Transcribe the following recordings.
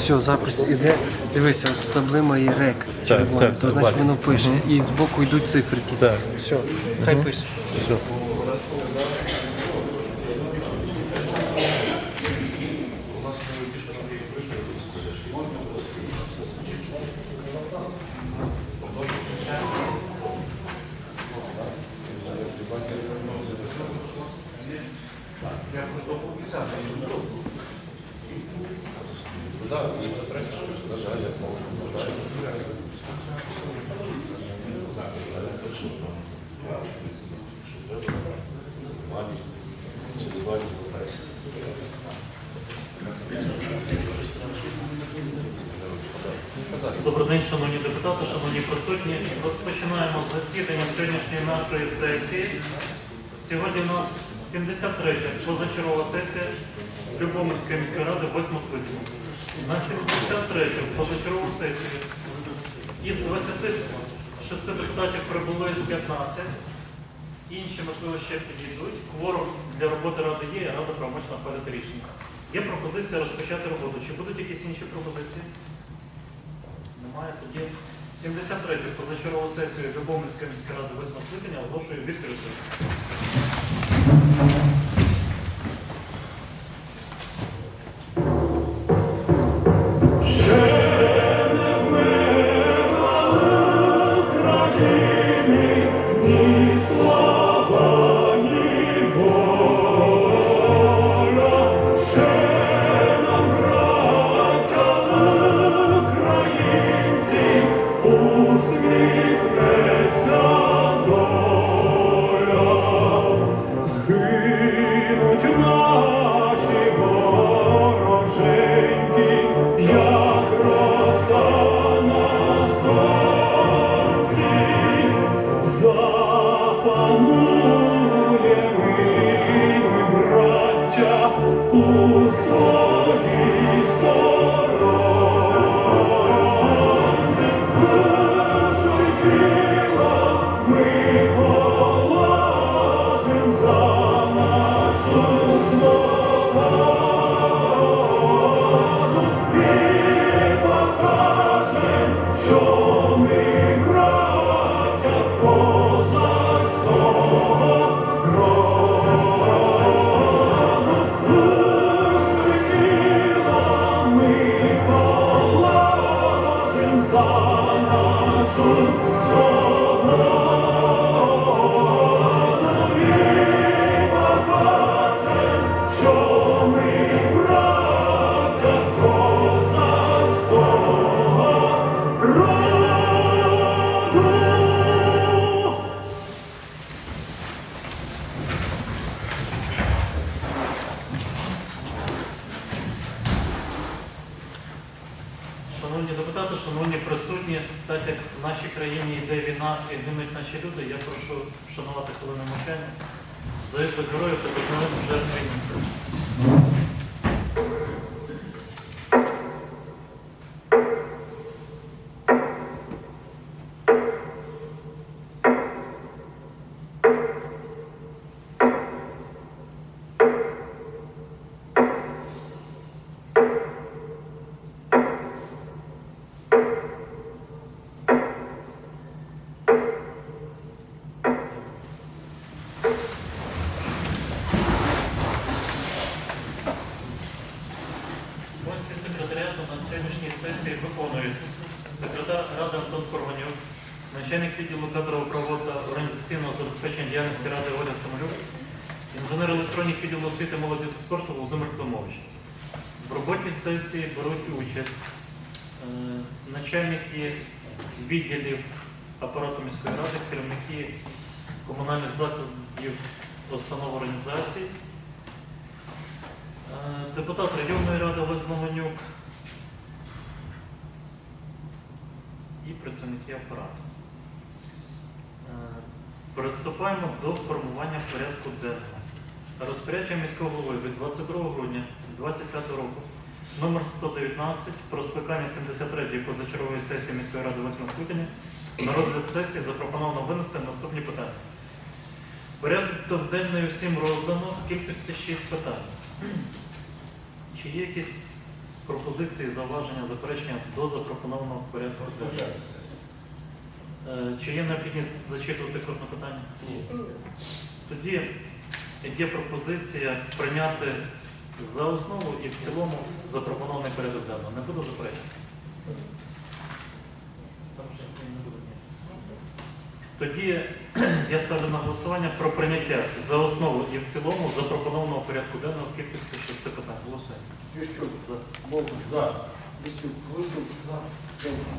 Все, запис іде. Дивися, таблима і рек червоний, так, то значить воно пише. І збоку йдуть циферки. Так. Все, хай пише. Все. Добрий день, шановні депутати, шановні присутні. Розпочинаємо засідання сьогоднішньої нашої сесії. Сьогодні у нас 73-я позачергова сесія Любомирської міської ради 8 скликання. На 73-ю позачергову сесію із 26 депутатів прибули 15. Інші, можливо, ще підійдуть. Кворум для роботи ради є, і рада правомочна ухвалити рішення. Є пропозиція розпочати роботу. Чи будуть якісь інші пропозиції? Немає тоді 73 позачергову сесію Любовницької міської ради 8 скликання оголошую відкритою. Нашу героїв та сесії виконують секретар Ради Антон Корванюк, начальник відділу кадрового права та організаційного забезпечення діяльності Ради Оля Самолюк, інженер електронік відділу освіти молоді та спорту Володимир Климович. В роботі сесії беруть участь е, начальники відділів апарату міської ради, керівники комунальних закладів установ організацій, Е, Депутат районної ради Олег Зломанюк і працівники апарату. Е, Приступаємо до формування порядку денного. Розпорядження міського голови від 22 грудня 2025 року номер 119 про скликання 73-ї позачергової сесії міської ради 8 скликання на розгляд сесії запропоновано винести наступні питання. Порядок денний усім роздано кількості 6 питань. Чи є якісь пропозиції, зауваження, заперечення до запропонованого порядку розгляду? Е, Чи є необхідність зачитувати кожне питання? Ні. Тоді є пропозиція прийняти за основу і в цілому запропонований порядок денного. Не буду заперечувати? Там ще не буде, ні. Тоді я ставлю на голосування про прийняття за основу і в цілому запропонованого порядку денного в кількості шести питань. Голосуємо. Ющук, За. Богуш, за. Лисюк, Глушук, за.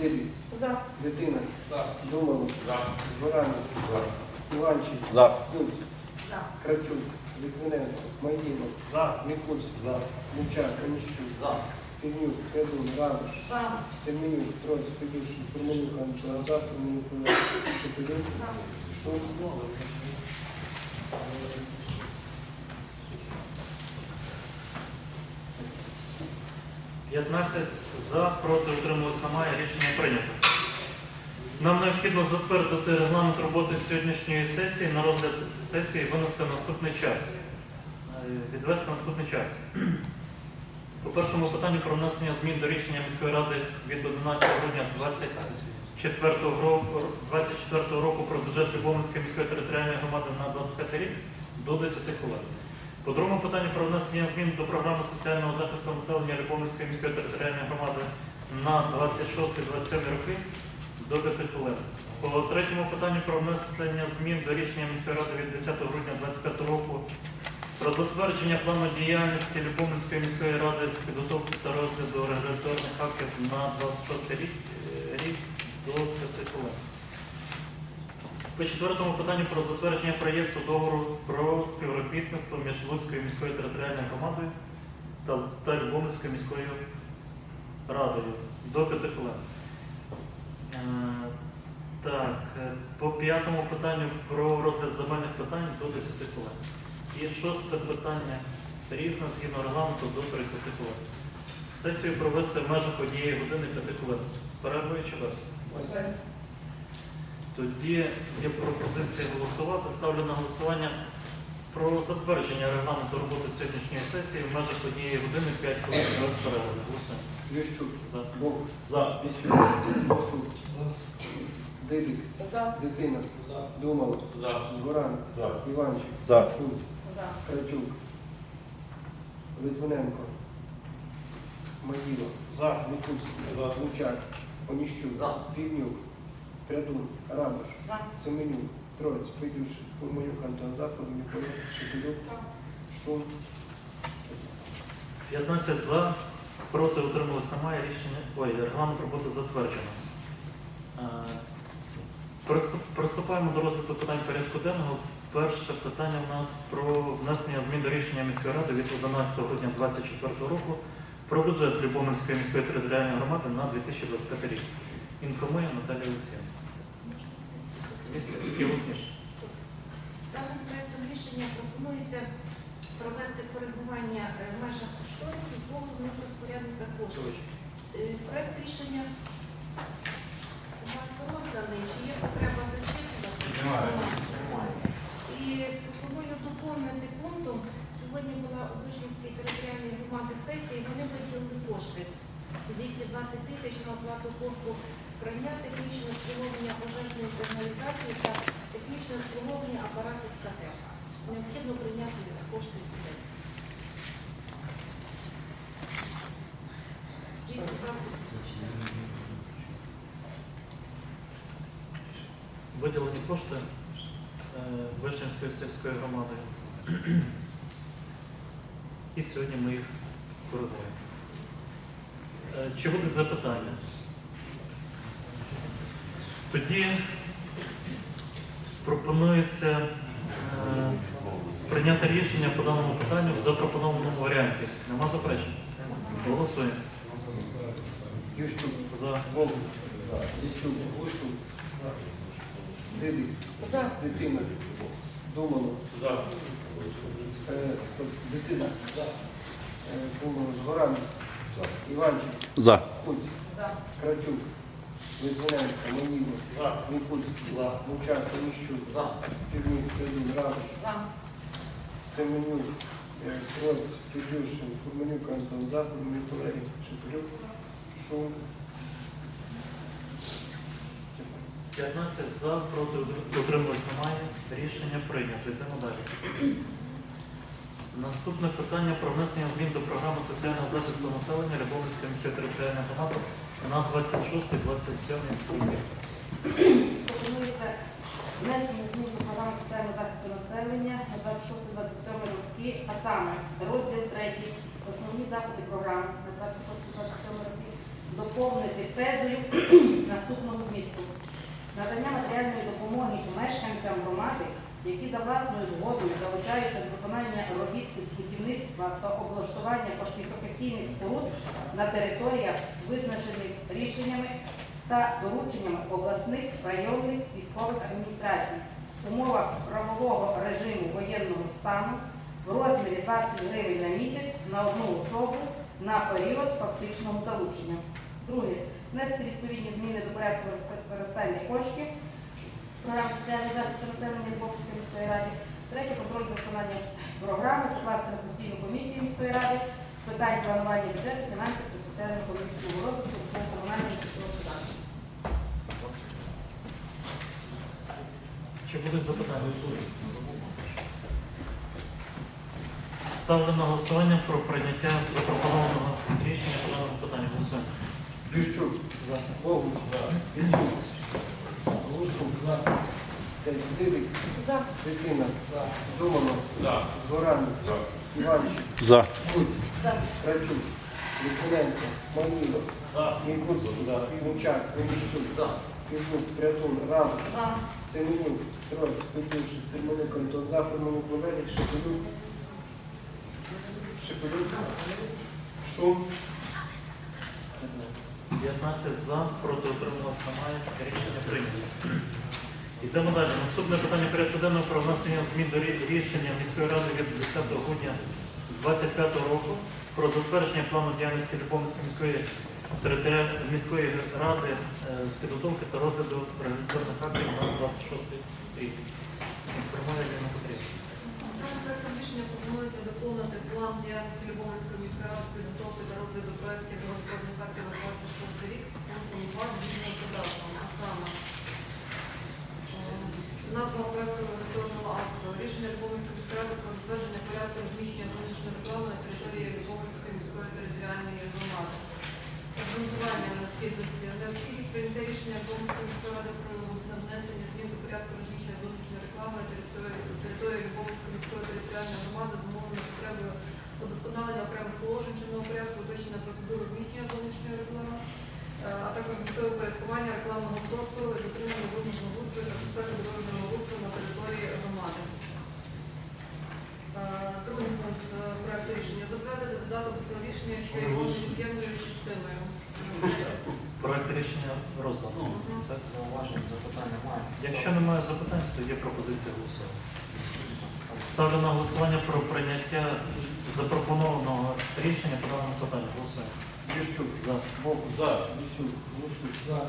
Дебі, За. Дитина, за. Думало, за. Зворанець, за. Іванчик, За. Куць, За. Кратюк, Литвиненко, Могило, за. Микульський, за. Мучак, Онищук, за. Півнюк, Федун, За. Семенюк, Троць, Федюшин, Фурманюк, Антон, за. Фурманюк, Шепелюк, Шум, 15 за, проти утримувалися немає. Рішення прийнято. Нам необхідно затвердити регламент роботи сьогоднішньої сесії на розгляд сесії винести наступний час. Е, Відвести наступний час. По першому питанню про внесення змін до рішення міської ради від 11 грудня 24 року, 24 року про бюджет Любомльської міської територіальної громади на 25 рік до 10 хвилин. По другому питанню про внесення змін до програми соціального захисту населення Любомльської міської територіальної громади на 26-27 роки до 5 хвилин. По третьому питанню про внесення змін до рішення міської ради від 10 грудня 2025 року про затвердження плану діяльності Любомльської міської ради з підготовки та розгляду регуляторних актів на 26 рік, е, рік до 5 хвилин. По четвертому питанню про затвердження проєкту договору про співробітництво між Луцькою міською територіальною громадою та, та Любомльською міською радою до 5 хвилин. Е, Так, е, по п'ятому питанню про розгляд земельних питань до 10 хвилин. І шосте питання різне згідно регламенту до 30 хвилин. Сесію провести в межах однієї години 5 хвилин. З перервою чи без? Тоді є пропозиція голосувати. Ставлю на голосування про затвердження регламенту роботи сьогоднішньої сесії в межах однієї години 5 хвилин без перерви. Голосуємо. Ющук, За. Богуш, За. Лисюк, Глушук, Дебік, За. Дитина, Думало, Зворанець, Іванчик, За. Куць, За. Кратюк, Литвиненко, Могило, за. Микульський, за. Лучак, Оніщук, за. Півнюк, Прядун, Радуш, За. Семенюк, Троць, Федюшин, Фурманюк, Антон, за. Фурманюк, Шепелюк, Шум, 15 за, проти утрималось немає. Рішення. Ой, регламент роботи затверджено. Е, Приступаємо до розгляду питань порядку денного. Перше питання у нас про внесення змін до рішення міської ради від 11 грудня 2024 року про бюджет Любомельської міської територіальної громади на 2025 рік. Інформує Наталія Олексіївна. Даним проектом рішення пропонується провести коригування е, в межах кошторисів по головних розпорядниках коштів. Е, Проект рішення у вас розданий, чи є потреба зачитувати? Немає. Пропоную доповнити пунктом. Сьогодні була у Вишнівській територіальній громади сесії, вони виділили кошти 220 тисяч на оплату послуг прання технічного обслуговування пожежної сигналізації та технічне обслуговування апаратів СКТ. Необхідно прийняти кошти субвенції. 220 тисяч. Виділені кошти е, Вишнівської сільської громади. І сьогодні ми їх коригуємо. Е, Чи будуть запитання? Тоді пропонується е, прийняти рішення по даному питанню в запропонованому варіанті. Нема заперечень? Голосуємо. За. Богуш, Лисюк, Глушук, За. Дитина, Думало, За. Е, Дитина, е, Думало, Зворанець, Іванчик, За. Куць, За. Кратюк, Литвиненко, Могило, Микульський, Лучак, Оніщук, Півнюк, Федун, Радуш, За. Семенюк, Е, Троць, Федюшин, Фурменюк, Антон, за, Фурменюк, Валерій, Шепелюк, Шум. 15 за, проти утримувалось немає. Рішення прийнято. Йдемо далі. Наступне питання про внесення змін до програми соціального захисту населення Любомльської міської територіальної громади на 26-27 роки. Пропонується внесення змін до програми соціального захисту населення на 26-27 роки, а саме розділ 3, основні заходи програми на 26-27 роки, доповнити тезою наступного змісту. Надання матеріальної допомоги мешканцям громади, які за власною згодою залучаються до виконання робіт із будівництва та облаштування фортифікаційних споруд на територіях, визначених рішеннями та дорученнями обласних районних військових адміністрацій в умовах правового режиму воєнного стану в розмірі 20 гривень на місяць на одну особу на період фактичного залучення. Друге. Внести відповідні зміни до порядку використання коштів програм соціального захисту населення Львовської міської ради. Третє. Контроль за виконанням програми покласти на постійну комісію міської ради з питань планування бюджету, фінансів та соціально-економічного розвитку та комунального міського податку. Чи будуть запитання? Ставлю на голосування про прийняття запропонованого рішення по даному питанню. Голосуємо. Ющук, За. Богуш, Візюк, Глушук, Дидик, За. Дитина, Думанов, Згоранець, Іванчик, За. Куть, За. Кратюк, Литвиненко, Манілов, Мікульський, Мучак, Онищук, Кизюк, Прятун, Рамш, За. Семенюк, Троць, Федюшин, Ферманюк, Антон, За, Ферманюк, Валерій, Шепелюк, Шепелюк, Шум, 15 за, проти утрималось немає. Рішення прийнято. Йдемо далі. Наступне питання порядку денного про внесення змін до рішення міської ради від 10 грудня 2025 року про затвердження плану діяльності Любомльської міської територіальної міської ради е, з підготовки та розгляду регуляторних актів на 26 рік. Інформує проектом рішення пропонується доповнити план діяльності Любомльської міської ради з підготовки та розгляду проєктів розробних актів на 26 рік пунктом 2 змінює податком, а саме е, назва проекту регуляторного акту рішення Любомльської міської ради про затвердження порядку розміщення зовнішньої реклами на території Любомльської міської територіальної громади. Обґрунтування необхідності. Необхідність прийняття рішення Любомльської міської ради про внесення змін до порядку розміщення зовнішньої реклами на території, територіальної громади зумовлено потребою удосконалення окремих положень чинного порядку, уточнення процедур розміщення зовнішньої реклами, е, а також метою порядкування рекламного простору і дотримання вимог устрою та безпеки дорожнього руху на території громади. Е, Другий пункт е, проекту рішення затвердити додаток до цього рішення, що є його невід'ємною частиною. Проект рішення роздано. Так? Зауважень, запитання немає. Якщо немає запитань, то є пропозиція голосувати. Ставлю на голосування про прийняття запропонованого рішення по даному питанню. Голосуємо. Ющук, За. Богуш, Візюк, Глушук,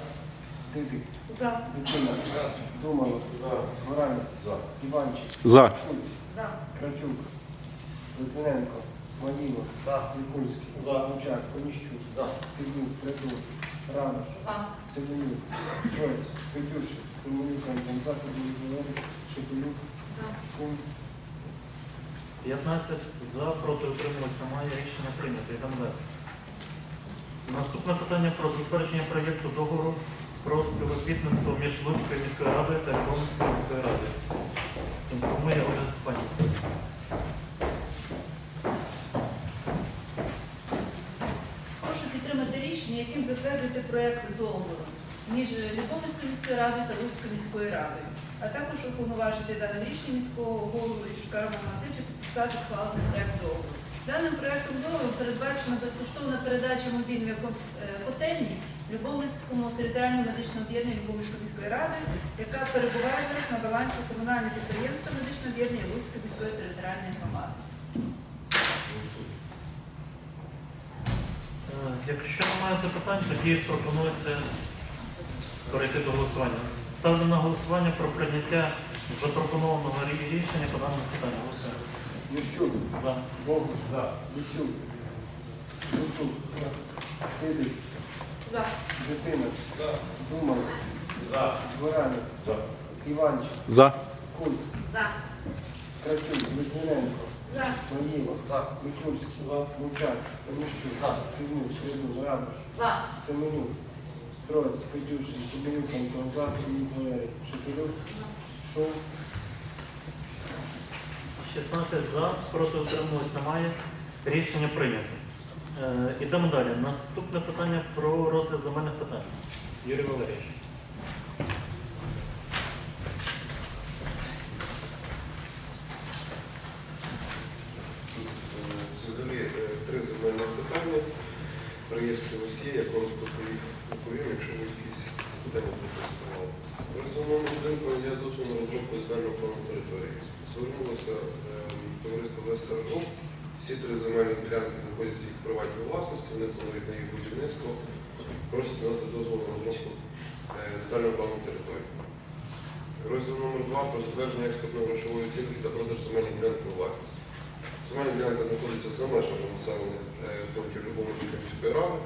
Дидик, За. Дитина, Думанов, Згоранець, Іванчик, За. Куть, За. Кратюк, Литвиненко, Манілов, Мікульський, Мучак, Онищук, Кизюк, Прятун, Рамш, За. Семенюк, Троць, Федюшин, Ферманюк, Антон, За, Валерій, Шепелюк, За. Шум, 15 за, проти утрималось немає. Рішення прийнято. Йдемо далі. Наступне питання про затвердження проєкту договору про співробітництво між Луцькою міською радою та Любомльською міською радою. Інформує Ольга Степанівна. Прошу підтримати рішення, яким затвердити проєкт договору між Любомльською міською радою та Луцькою міською радою, а також уповноважити даним рішенням міського голову Романа Васильовича підписати схвалений проєкт договору. Даним проєктом договору передбачена безкоштовна передача мобільної кон- е, котельні Любомльському територіальному медичному об'єднанню Любомльської міської ради, яка перебуває зараз на балансі комунального підприємства медичного об'єднання Луцької міської територіальної громади. Е, Якщо немає запитань, тоді пропонується перейти до голосування. Ставлю на голосування про прийняття запропонованого рішення по даному питанню. Голосуємо. Ющук, За. Богуш, Лисюк, Лушук, Тидик, За. Дитина, Думан, Зворанець, Іванчик, За. Культ, За. Кратюк, Литвиненко, За. Маїва, Микульський, Мовчак, Онищук, Кривнюк, Швидун, Радуш, За. Семенюк, Строць, Петюшин, Кубенюк, Антон, Захар, Валерій, Шепелюк, Шум, 16 за, проти утримувалось немає. Рішення прийнято. Е, ідемо далі. Наступне питання про розгляд земельних питань. Юрій Валерійович. Взагалі е, три земельні питання. Реєстр ось є, я коротко доповів, доповім, якщо ви якісь питання будете задавати. В резонному будинку я дозвіл на розробку земельного плану території. Звернулося е, товариство Вестер Груп. Всі три земельні ділянки знаходяться в приватній власності, вони планують на їх будівництво. Просять надати дозвіл на розробку е, детального плану території. Розділ номер 2 про затвердження експортної грошової оцінки та продаж земельних ділянок у власність. Земельна ділянка знаходиться за межами населених е, пунктів Любомирської міської ради.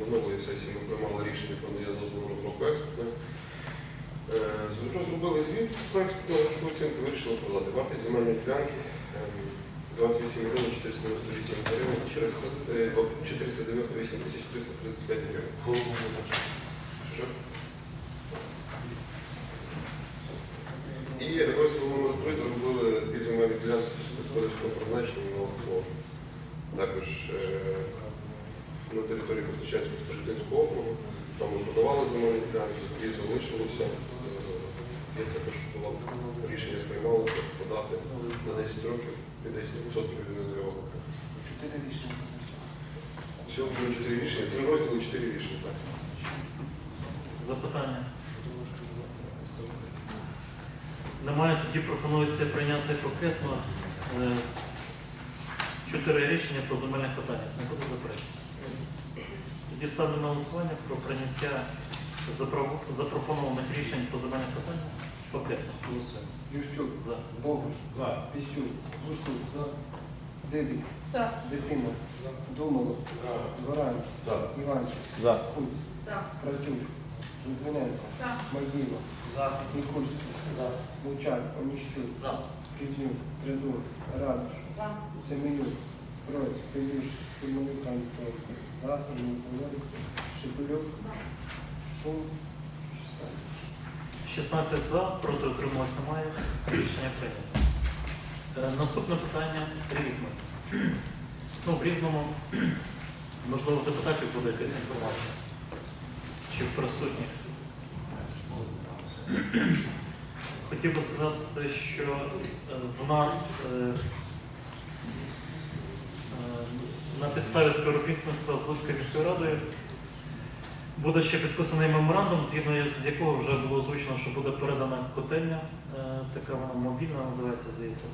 Минулої сесії ми приймали рішення про надання дозволу розробку експортної. Вже зробили звіт про експортну грошову оцінку, вирішили продати вартість земельної ділянки ем, 28 мільйонів 498 гривень, 400, е, 498 тисяч 335 гривень. І розділ номер 3 зробили під земельні ділянки сільськогосподарського призначення на. Також е, на території Костачанського Стажитинського округу. Там ми подавали земельні ділянки, дві залишилося. Е, Я також було рішення сприймало подати на 10 років 10% від НЗО. чотири рішення. Всього було 4 рішення, 3 розділи, 4 рішення. Так. Запитання. Немає, тоді пропонується прийняти пакетно е, чотири рішення по земельних питаннях. Не буду заперечити. Тоді ставлю на голосування про прийняття запро- запропонованих рішень по земельних питаннях пакетно. Голосуємо. Ющук, За. Богуш, Пісюк, Лушук, Дидик, За. Дитина, Думало, Зворанець, Іванчик, За. Культ, За. Кратюк, Литвиненко, За. Маїва, Микульський, Мовчак, Оніщук, Кизнюк, Тридун, Радуш, За. Семенюк, Троць, Федюш, Кульманюк, Антон, Захар, Валерій, Шепелюк, Шум, 16. 16 за, проти утрималось немає. Рішення прийнято. Е, Наступне питання різне. Ну, в різному, можливо, в депутатів буде якась інформація. Чи в присутніх. Хотів би сказати, що е, в нас е, на підставі співробітництва з Луцькою міською радою Буде ще підписаний меморандум, згідно з якого вже було озвучено, що буде передана котельня, е, така вона мобільна називається, здається,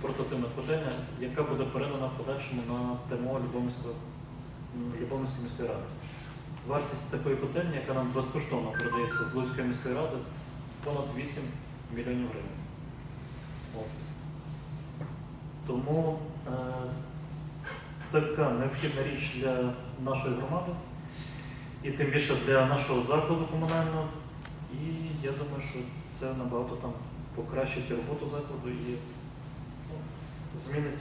портативна котельня, яка буде передана в подальшому на ТМО Любомирської м, міської ради. Вартість такої котельні, яка нам безкоштовно передається з Луцької міської ради, понад 8 мільйонів гривень. Тому е, така необхідна річ для нашої громади і тим більше для нашого закладу комунального. І я думаю, що це набагато там покращить роботу закладу і ну, змінить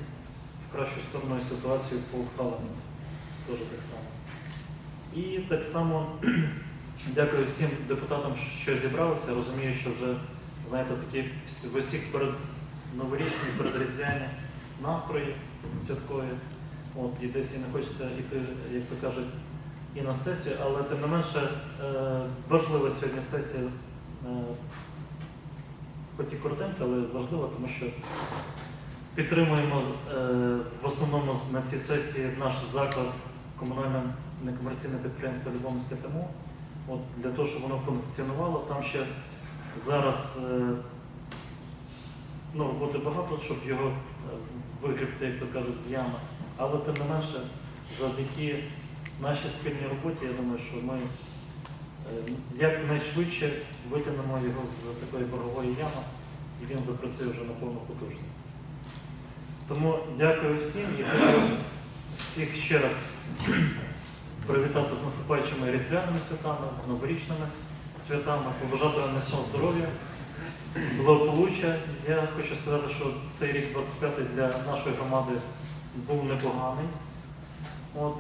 в кращу сторону ситуацію по ухваленню. Теж так само. І так само дякую всім депутатам, що зібралися. Розумію, що вже знаєте, такі в усіх перед новорічні, передріздвяні настрої святкові. От, і десь і не хочеться йти, як то кажуть, і на сесію, але тим не менше е, важлива сьогодні сесія, е, хоч і коротенька, але важлива, тому що підтримуємо е, в основному на цій сесії наш заклад комунальне некомерційне підприємство Любомирське ТМО. От, для того, щоб воно функціонувало, там ще зараз ну, роботи багато, щоб його вигрібти, як то кажуть, з ями. Але тим не менше, завдяки нашій спільній роботі, я думаю, що ми е, якнайшвидше витягнемо його з такої боргової ями і він запрацює вже на повну потужність. Тому дякую всім і хочу всіх ще раз привітати з наступаючими різдвяними святами, з новорічними святами, побажати вам міцного здоров'я, благополуччя. Я хочу сказати, що цей рік 25 для нашої громади був непоганий. От,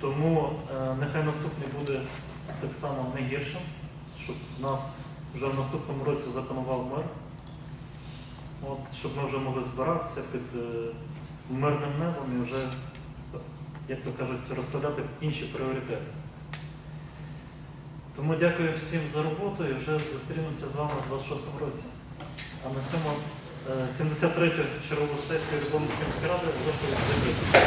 тому е, нехай наступний буде так само не гіршим, щоб нас вже в наступному році запанував мир. От, щоб ми вже могли збиратися під е, мирним небом і вже, як то кажуть, розставляти інші пріоритети. Тому дякую всім за роботу і вже зустрінемося з вами у 26-му році. А на цьому е, 73-ю чергову сесію Любомирської міської ради оголошую закритою.